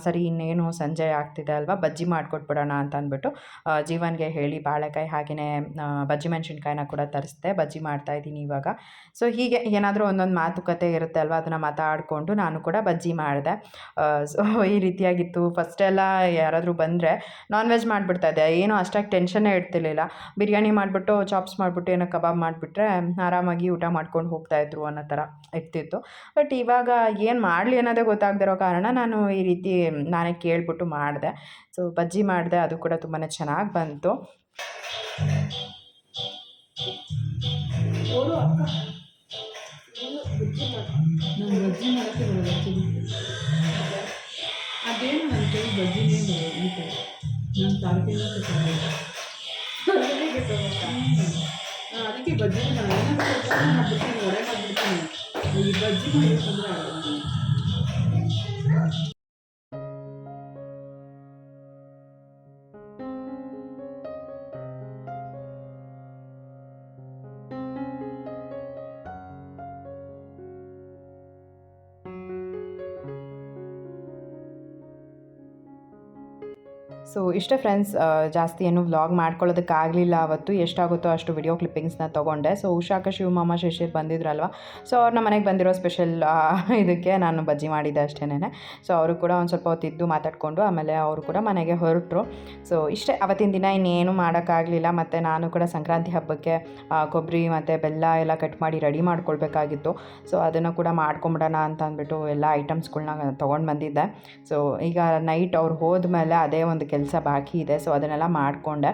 ಸರಿ, ಇನ್ನೇನು ಸಂಜೆ ಆಗ್ತಿದೆ ಅಲ್ವಾ? ಬಜ್ಜಿ ಮಾಡಿಕೊಟ್ಬಿಡೋಣ ಅಂತ ಅಂದ್ಬಿಟ್ಟು ಜೀವನ್ಗೆ ಹೇಳಿ ಬಾಳೆಕಾಯಿ ಹಾಗೆಯೇ ಬಜ್ಜಿ ಮೆಣಸಿನ್ಕಾಯಿನ ಕೂಡ ತರಿಸ್ದೆ, ಬಜ್ಜಿ ಮಾಡ್ತಾಯಿದ್ದೀನಿ ಇವಾಗ. ಸೊ ಹೀಗೆ ಏನಾದರೂ ಒಂದೊಂದು ಮಾತುಕತೆ ಇರುತ್ತೆ ಅಲ್ವಾ? ಅದನ್ನು ಮಾತಾಡಿಕೊಂಡು ನಾನು ಕೂಡ ಬಜ್ಜಿ ಮಾಡಿದೆ. ಸೊ ಈ ರೀತಿಯಾಗಿತ್ತು. ಫಸ್ಟೆಲ್ಲ ಯಾರಾದರೂ ಬಂದರೆ ನಾನ್ ವೆಜ್ ಮಾಡಿಬಿಡ್ತಾಯಿದ್ದೆ ಏನು ಅಷ್ಟಾಗಿ ಟೆನ್ಷನ್ನೇ ಇಡ್ತಿರ್ಲಿಲ್ಲ. ಬಿರಿಯಾನಿ ಮಾಡಿಬಿಟ್ಟು ಚಾಪ್ಸ್ ಮಾಡಿಬಿಟ್ಟು, ಏನೋ ಕಬಾಬ್ ಮಾಡಿಬಿಟ್ರೆ ಆರಾಮಾಗಿ ಊಟ ಮಾಡ್ಕೊಂಡು ಹೋಗ್ತಾಯಿದ್ರು ಅನ್ನೋ ಥರ ಇರ್ತಿತ್ತು. ಬಟ್ ಇವಾಗ ಏನು ಮಾಡಲಿ ಅನ್ನೋದೇ ಗೊತ್ತಾಗದಿರೋ ಕಾರಣ ನಾನು ಈ ರೀತಿ ನಾನೇ ಕೇಳಿಬಿಟ್ಟು ಮಾಡಿದೆ. ಸೊ ಬಜ್ಜಿ ಮಾಡಿದೆ. ಅದು ಕೂಡ ತುಂಬಾ ಚೆನ್ನಾಗಿ ಬಂತು. ಓಡು ಅಕ್ಕ ನಾನು ಬಜ್ಜಿ ಮಾಡೋಕ್ಕೆ ಬರೋದು ಅದೇನು ನನ್ನ ಕೈ ಬಜ್ಜಿನೇ ಬರೋದು ಈ ಕಡೆ ನನ್ನ ತಾರಕೆಲ್ಲ ಅದಕ್ಕೆ ಬಜ್ಜಿ ಮಾಡ್ಬಿಡ್ತೀನಿ ಒಡೆ ಮಾಡಿಬಿಡ್ತೀನಿ ಈ ಬಜ್ಜಿ ಮಾಡಬೇಕಂದ್ರೆ ಸೊ ಇಷ್ಟೇ ಫ್ರೆಂಡ್ಸ್ ಜಾಸ್ತಿ ಏನು ವ್ಲಾಗ್ ಮಾಡ್ಕೊಳ್ಳೋದಕ್ಕಾಗಲಿಲ್ಲ ಅವತ್ತು. ಎಷ್ಟಾಗುತ್ತೋ ಅಷ್ಟು ವಿಡಿಯೋ ಕ್ಲಿಪ್ಪಿಂಗ್ಸ್ನ ತೊಗೊಂಡೆ. ಸೊ ಉಷಾಕ, ಶಿವಮಾಮ, ಶಿಶಿರ್ ಬಂದಿದ್ರಲ್ವ? ಸೊ ಅವ್ರನ್ನ ಮನೆಗೆ ಬಂದಿರೋ ಸ್ಪೆಷಲ್ ಇದಕ್ಕೆ ನಾನು ಬಜ್ಜಿ ಮಾಡಿದ್ದೆ ಅಷ್ಟೇನೆ ಸೊ ಅವರು ಕೂಡ ಒಂದು ಸ್ವಲ್ಪ ಹೊತ್ತು ಇದ್ದು ಮಾತಾಡಿಕೊಂಡು ಆಮೇಲೆ ಅವರು ಕೂಡ ಮನೆಗೆ ಹೊರಟರು. ಸೊ ಇಷ್ಟೇ. ಅವತ್ತಿನ ದಿನ ಇನ್ನೇನು ಮಾಡೋಕ್ಕಾಗಲಿಲ್ಲ. ಮತ್ತು ನಾನು ಕೂಡ ಸಂಕ್ರಾಂತಿ ಹಬ್ಬಕ್ಕೆ ಕೊಬ್ಬರಿ ಮತ್ತು ಬೆಲ್ಲ ಎಲ್ಲ ಕಟ್ ಮಾಡಿ ರೆಡಿ ಮಾಡ್ಕೊಳ್ಬೇಕಾಗಿತ್ತು. ಸೊ ಅದನ್ನು ಕೂಡ ಮಾಡ್ಕೊಂಬಿಡೋಣ ಅಂತ ಅಂದ್ಬಿಟ್ಟು ಎಲ್ಲ ಐಟಮ್ಸ್ಗಳನ್ನ ತೊಗೊಂಡು ಬಂದಿದ್ದೆ. ಸೊ ಈಗ ನೈಟ್ ಅವ್ರು ಹೋದ್ಮೇಲೆ ಅದೇ ಒಂದು ಕೆಲಸ ಬಾಕಿ ಇದೆ. ಸೊ ಅದನ್ನೆಲ್ಲ ಮಾಡಿಕೊಂಡೆ.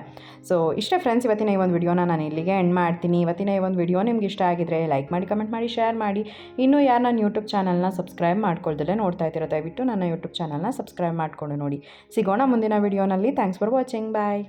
ಸೊ ಇಷ್ಟೇ ಫ್ರೆಂಡ್ಸ್ ಇವತ್ತಿನ ಈ ಒಂದು ವಿಡಿಯೋನ ನಾನು ಇಲ್ಲಿಗೆ ಎಂಡ್ ಮಾಡ್ತೀನಿ. ಇವತ್ತಿನ ಈ ಒಂದು ವಿಡಿಯೋ ನಿಮ್ಗೆ ಇಷ್ಟ ಆಗಿದ್ರೆ ಲೈಕ್ ಮಾಡಿ ಕಮೆಂಟ್ ಮಾಡಿ ಶೇರ್ ಮಾಡಿ. ಇನ್ನೂ ಯಾರು ನನ್ನ ಯೂಟ್ಯೂಬ್ ಚಾನಲ್ನ ಸಬ್ಸ್ಕ್ರೈಬ್ ಮಾಡ್ಕೊಳ್ದಲ್ಲೇ ನೋಡ್ತಾ ಇದ್ದೀರ, ದಯವಿಟ್ಟು ನನ್ನ ಯೂಟ್ಯೂಬ್ ಚಾನಲ್ನ ಸಬ್ಸ್ಕ್ರೈಬ್ ಮಾಡಿಕೊಂಡು ನೋಡಿ. ಸಿಗೋಣ ಮುಂದಿನ ವಿಡಿಯೋನಲ್ಲಿ. Thanks for watching bye